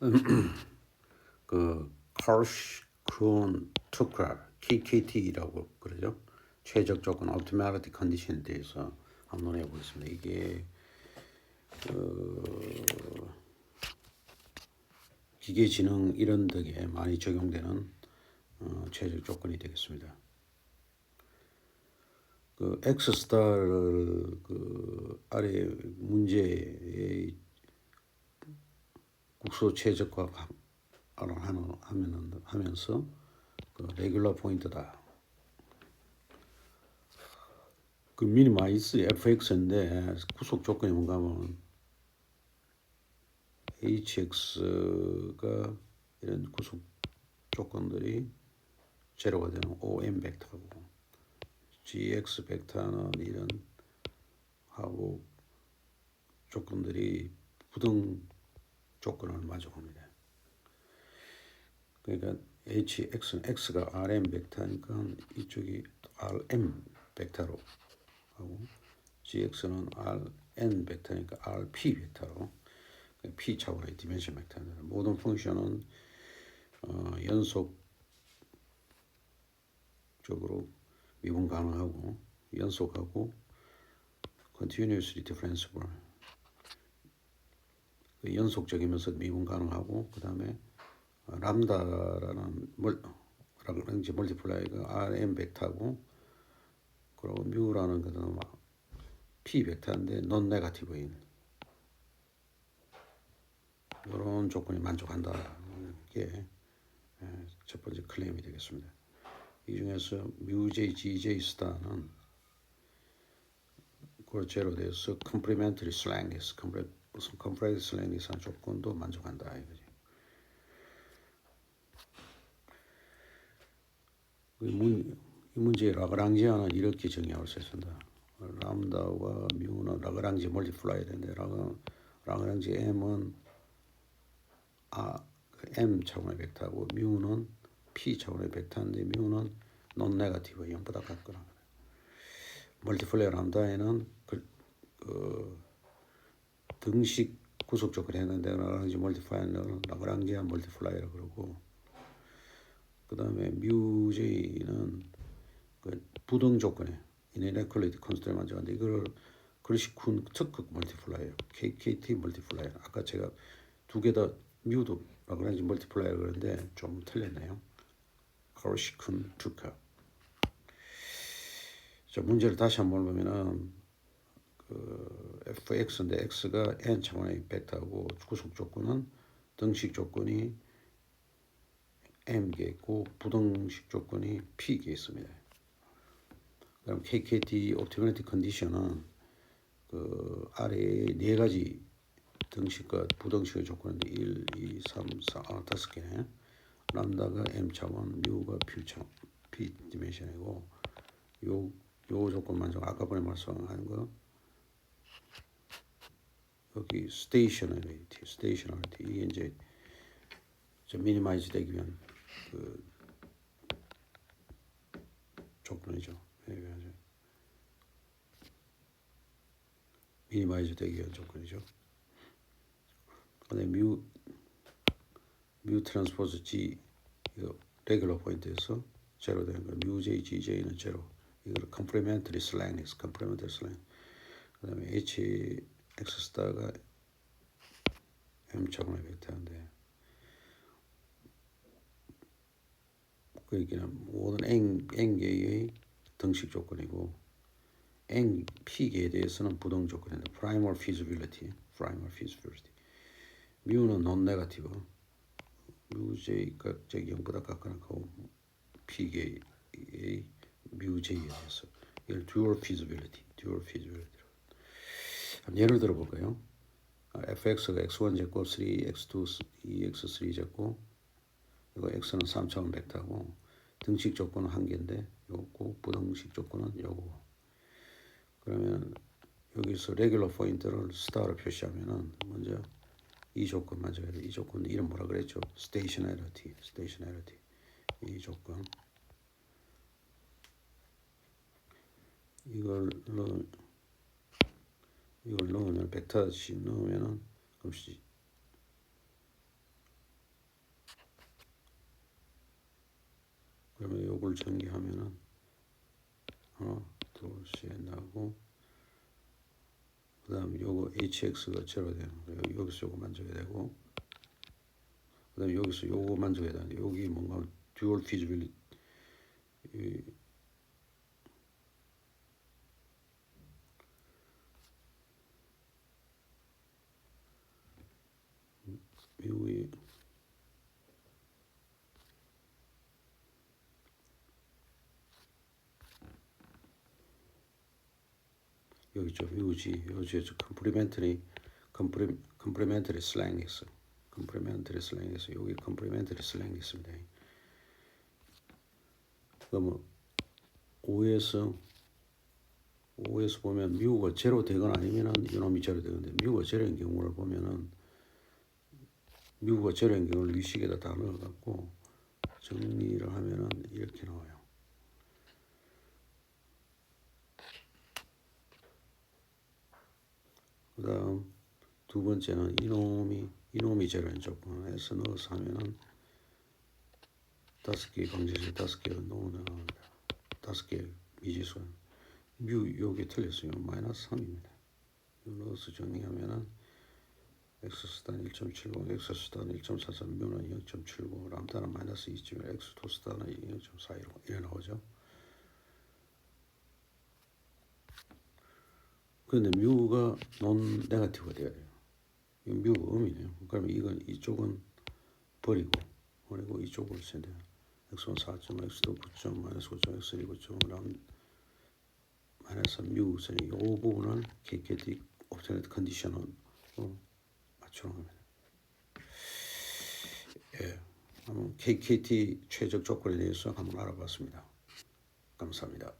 그 카르시콘 투카 KKT라고 그러죠. 최적 조건 optimality condition에 대해서 한번 해보겠습니다. 이게 그 기계지능 이런 덕에 많이 적용되는 어, 최적 조건이 되겠습니다. 그 엑스스타를 그 아래 문제의 국소 최적화 하는 하면은 하면서 그 레귤러 포인트다. 그 미니마이스 fx인데 구속 조건이 뭔가 하면 hx가 이런 구속 조건들이 제로가 되는 om 벡터고 gx 벡터는 이런 하고 조건들이 부등 조건을 만족합니다. 그러니까 hx는 x가 rm 벡터니까 이쪽이 rm 벡터로 하고 gx는 rn 벡터니까 rp 벡터로 p 차원의 디멘션 벡터입니다. 모든 펑션은 어, 연속적으로 미분 가능하고 연속하고 continuously differentiable 그 연속적이면서 미분 가능하고 그 다음에 람다라는 멀 라그랑지 멀티플라이가 rm 벡터고 그리고 뮤라는 것은 p 벡터인데 non 네가티브인 이런 조건이 만족한다는 게첫 번째 클레임이 되겠습니다. 이 중에서 뮤j, gj 스타는 그 제로 돼서 컴플리멘터리 슬랭에서 무슨 컴플렉스 슬랭에서 조건도 만족한다 이거지. 이, 문, 이 문제의 라그랑지아는 이렇게 정의할 수 있습니다. 람다와 뮤는 라그랑지 멀티플라이 되는데 라그랑지 m은 아, 그 m 차원의 벡터고 뮤는 p 차원의 벡터인데 뮤는 논 네가티브 0보다 같거나 멀티플라이 람다에는 그, 그 등식 구속 조건 했는데 라그랑지 멀티플라이는 라그랑지안 멀티플라이라 그러고 그 다음에 뮤제이는 그 부등 조건에 이네퀄리티 컨스트를 만족하는데 이걸 그리시쿤 특극 멀티플라이어 KKT 멀티플라이어. 아까 제가 두 개 다 뮤도 라그란지 멀티플라이어 그러는데 좀 틀렸네요. 그리시쿤 특극 자 문제를 다시 한번 보면은 그 fx인데 x가 n 차원의 벡터고 구속 조건은 등식 조건이 m개 있고 부등식 조건이 p개 있습니다. 그럼 KKT 옵티멀티 컨디션은 그 아래에 네 가지 등식과 부등식의 조건인데 1, 2, 3, 4, 아, 다섯 개네. 람다가 m 차원, 뮤가 p 차원, p 디멘션이고 요, 요 조건만 좀 아까 전에 말씀한 거 여기 스테이셔너리티, 스테이셔너리티 이게 이제 좀 미니마이즈 되기 위한 그 조건이죠. 미니마이즈 되기 위한 조건이죠. 그다음에 뮤, 뮤 트랜스포즈 G 이거 레귤러 포인트에서 제로 되는 거뮤 J, G J는 제로 이거를 컴플리멘터리 슬랭이스 컴플리멘터리 슬랭 그다음에 H X 스타가 M 차원의 벡터인데 그 얘기는 모든 N, N개의 등식 조건이고 N, P개에 대해서는 부등 조건인데 primal feasibility, primal feasibility 뮤는 non-negative 뮤 J가 제 0보다 같거나 하고 P개의 뮤 J에 대해서 이걸 dual feasibility, dual feasibility 예를 들어 볼까요? fx가 x1 제곱 3x2 2x3 제곱 이거 x는 3차원 벡터고 등식 조건은 한 개인데 요거 부등식 조건은 요거 그러면 여기서 레귤러 포인트를 스타로 표시하면은 먼저 이 조건 맞아야 돼. 이 조건 이름 뭐라 그랬죠? 스테이셔너리티, 스테이셔너리티 이 조건 이걸 넣 이걸 넣으면 백타씩 넣으면은 값이 그러면 요걸 전개하면은 어, 하나 둘셋 나고 그 다음 요거 hx가 제로 되는 거예요. 여기서 요거 만져야 되고 그 다음 여기서 요거 만져야 되는데 여기 뭔가 듀얼 피지빌리 여기 있죠 뮤지. 여기에 컴플리멘터리 컴플리 컴플리멘터리 슬랭 있어. 슬랭 있어. 여기 슬랭 있습니다. 그러면 5에서 5에서 보면 뮤가 제로 되거나 아니면은 이놈이 제로 되는데 뮤가 제로인 경우를 보면은 뮤가 제로인 경우를 위식에다 다 넣어갖고 정리를 하면은 이렇게 나와요. 그 다음 두 번째는 이놈이 이놈이 제로인 조건에서 넣어서 하면은 다섯 개 방지수 다섯 개를 넣으면 나옵니다. 다섯 개 미지수 뮤 여기 틀렸어요. 마이너스 3입니다. 넣어서 정리하면은 x 스단 1.70, x 스단 1.43, 뮤는 0.79, 람다는 마이너스 2.1, x 토스단은 0.41 이래 나오죠. 그런데 뮤가 논 네가티브가 돼야 돼요. 이 뮤가 음이네요. 그러면 이건 이쪽은 버리고 버리고 이쪽으로 써야 x는 4점, x도 9점, 마이너스 5점, x는 9점, 람 마이너스 뮤, 이 부분을 KKT 옵티널 컨디션으로 맞추는 겁니다. 예, 한번 KKT 최적 조건에 대해서 한번 알아봤습니다. 감사합니다.